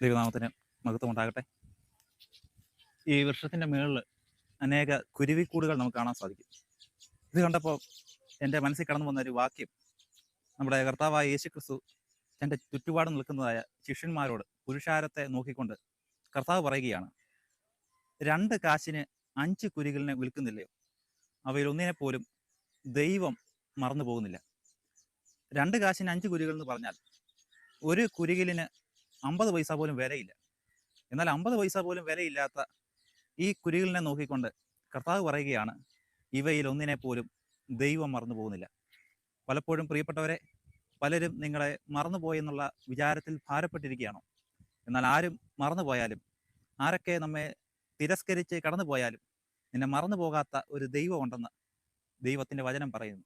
ദൈവനാമത്തിന് മഹത്വം ഉണ്ടാകട്ടെ. ഈ വൃക്ഷത്തിന്റെ മുകളിൽ അനേക കുരുവിക്കൂടുകൾ നമുക്ക് കാണാൻ സാധിക്കും. ഇത് കണ്ടപ്പോൾ എന്റെ മനസ്സിൽ കടന്നു വന്ന ഒരു വാക്യം നമ്മുടെ കർത്താവായ യേശു ക്രിസ്തു തന്റെ ചുറ്റുപാട് നിൽക്കുന്നതായ ശിഷ്യന്മാരോട് പുരുഷാരത്തെ നോക്കിക്കൊണ്ട് കർത്താവ് പറയുകയാണ് രണ്ട് കാശിന് അഞ്ച് കുരികളിനെ വിൽക്കുന്നില്ലയോ? അവയിൽ ഒന്നിനെ പോലും ദൈവം മറന്നു പോകുന്നില്ല രണ്ട് കാശിന് അഞ്ച് കുരികൾ എന്ന് പറഞ്ഞാൽ ഒരു കുരികിലിന് അമ്പത് പൈസ പോലും വിലയില്ല. എന്നാൽ അമ്പത് പൈസ പോലും വിലയില്ലാത്ത ഈ കുരികളിനെ നോക്കിക്കൊണ്ട് കർത്താവ് പറയുകയാണ് ഇവയിൽ ഒന്നിനെ പോലും ദൈവം മറന്നു പോകുന്നില്ല. പലപ്പോഴും പ്രിയപ്പെട്ടവരെ പലരും നിങ്ങളെ മറന്നുപോയി എന്നുള്ള വിചാരത്തിൽ ഭാരപ്പെട്ടിരിക്കുകയാണോ? എന്നാൽ ആരും മറന്നുപോയാലും ആരൊക്കെ നമ്മെ തിരസ്കരിച്ച് കടന്നു പോയാലും നിന്നെ മറന്നു പോകാത്ത ഒരു ദൈവമുണ്ടെന്ന് ദൈവത്തിന്റെ വചനം പറയുന്നു.